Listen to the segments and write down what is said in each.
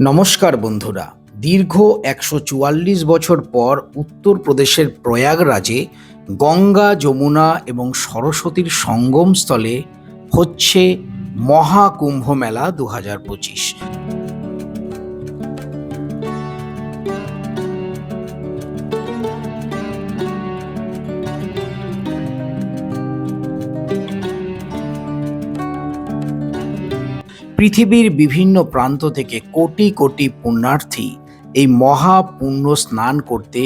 নমস্কার বন্ধুরা। দীর্ঘ একশো চুয়াল্লিশ বছর পর উত্তরপ্রদেশের প্রয়াগরাজে গঙ্গা, যমুনা এবং সরস্বতীর সঙ্গমস্থলে হচ্ছে মহাকুম্ভ মেলা দু হাজার পঁচিশ। পৃথিবীর বিভিন্ন প্রান্ত থেকে কোটি কোটি পুণ্যার্থী এই মহা পুণ্য স্নান করতে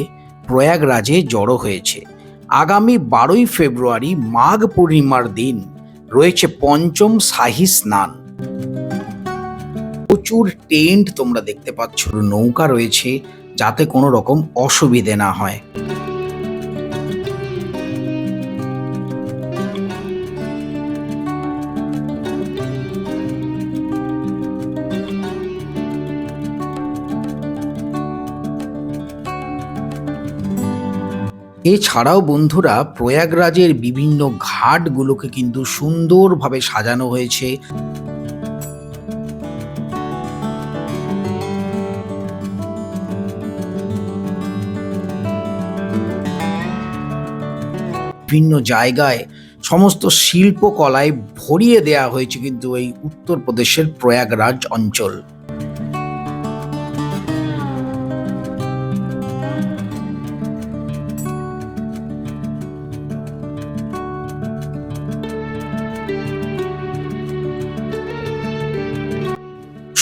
প্রয়াগরাজে জড়ো হয়েছে। আগামী বারোই ফেব্রুয়ারি মাঘ পূর্ণিমার দিন রয়েছে পঞ্চম শাহী স্নান। প্রচুর টেন্ট তোমরা দেখতে পাচ্ছ, নৌকা রয়েছে যাতে কোনো রকম অসুবিধে না হয়। এছাড়াও বন্ধুরা, প্রয়াগরাজের বিভিন্ন ঘাটগুলোকে কিন্তু সুন্দরভাবে সাজানো হয়েছে। বিভিন্ন জায়গায় সমস্ত শিল্পকলায় ভরিয়ে দেয়া হয়েছে কিন্তু এই উত্তরপ্রদেশের প্রয়াগরাজ অঞ্চল।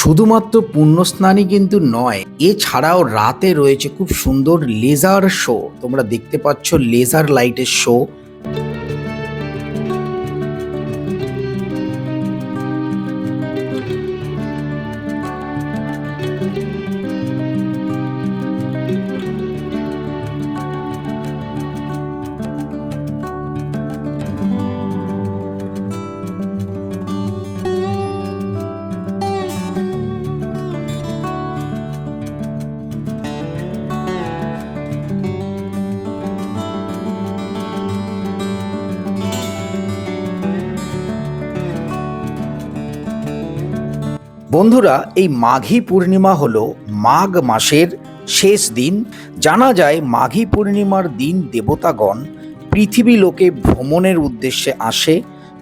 শুধুমাত্র পুণ্যস্নানই কিন্তু নয়, এছাড়াও রাতে রয়েছে খুব সুন্দর লেজার শো। তোমরা দেখতে পাচ্ছ লেজার লাইটের শো। বন্ধুরা, এই মাঘী পূর্ণিমা হলো মাঘ মাসের শেষ দিন। জানা যায় মাঘী পূর্ণিমার দিন দেবতাগণ পৃথিবী লোকে ভ্রমণের উদ্দেশ্যে আসে।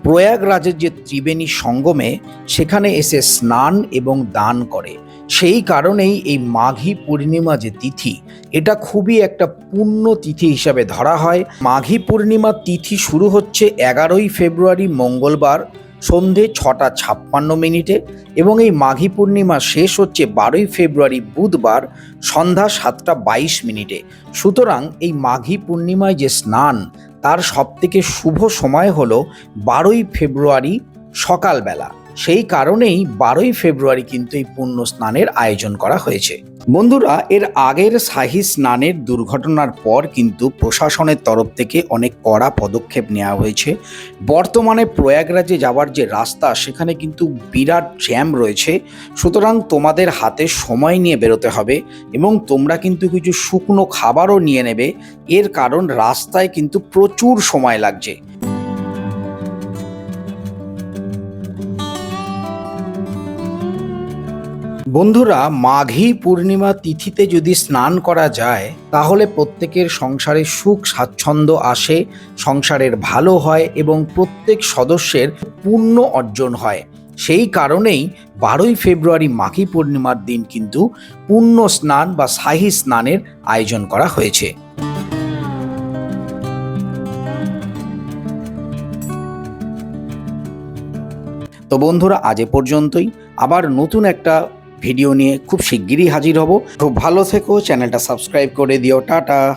প্রয়াগরাজের যে ত্রিবেণী সঙ্গমে, সেখানে এসে স্নান এবং দান করে। সেই কারণেই এই মাঘী পূর্ণিমা যে তিথি, এটা খুবই একটা পূর্ণ তিথি হিসাবে ধরা হয়। মাঘী পূর্ণিমা তিথি শুরু হচ্ছে এগারোই ফেব্রুয়ারি, মঙ্গলবার। সন্ধে ছটা ছাপ্পান্ন মিনিটে এবং এই মাঘী পূর্ণিমা শেষ হচ্ছে বারোই ফেব্রুয়ারি বুধবার সন্ধ্যা সাতটা বাইশ মিনিটে। সুতরাং এই মাঘী পূর্ণিমায় যে স্নান, তার সবথেকে শুভ সময় হলো বারোই ফেব্রুয়ারি সকালবেলা। সেই কারণেই বারোই ফেব্রুয়ারি কিন্তু এই পুণ্য স্নানের আয়োজন করা হয়েছে। বন্ধুরা, এর আগের শাহী স্নানের দুর্ঘটনার পর কিন্তু প্রশাসনের তরফ থেকে অনেক কড়া পদক্ষেপ নেওয়া হয়েছে। বর্তমানে প্রয়াগরাজে যাওয়ার যে রাস্তা, সেখানে কিন্তু বিরাট জ্যাম রয়েছে। সুতরাং তোমাদের হাতে সময় নিয়ে বেরোতে হবে এবং তোমরা কিন্তু কিছু শুকনো খাবারও নিয়ে নেবে। এর কারণ, রাস্তায় কিন্তু প্রচুর সময় লাগছে। বন্ধুরা, মাঘী পূর্ণিমা তিথিতে যদি স্নান করা যায়, তাহলে প্রত্যেকের সংসারে সুখ, স্বাচ্ছন্দ্য আসে, সংসারের ভালো হয় এবং প্রত্যেক সদস্যের পূর্ণ অর্জন হয়। সেই কারণেই বারোই ফেব্রুয়ারি মাঘী পূর্ণিমার দিন কিন্তু পূর্ণ স্নান বা শাহী স্নানের আয়োজন করা হয়েছে। তো বন্ধুরা, আজ এ পর্যন্তই। আবার নতুন একটা ভিডিও নিয়ে খুব শিগগিরই হাজির হব। খুব ভালো থেকো চ্যানেলটা সাবস্ক্রাইব করে দিও। টাটা।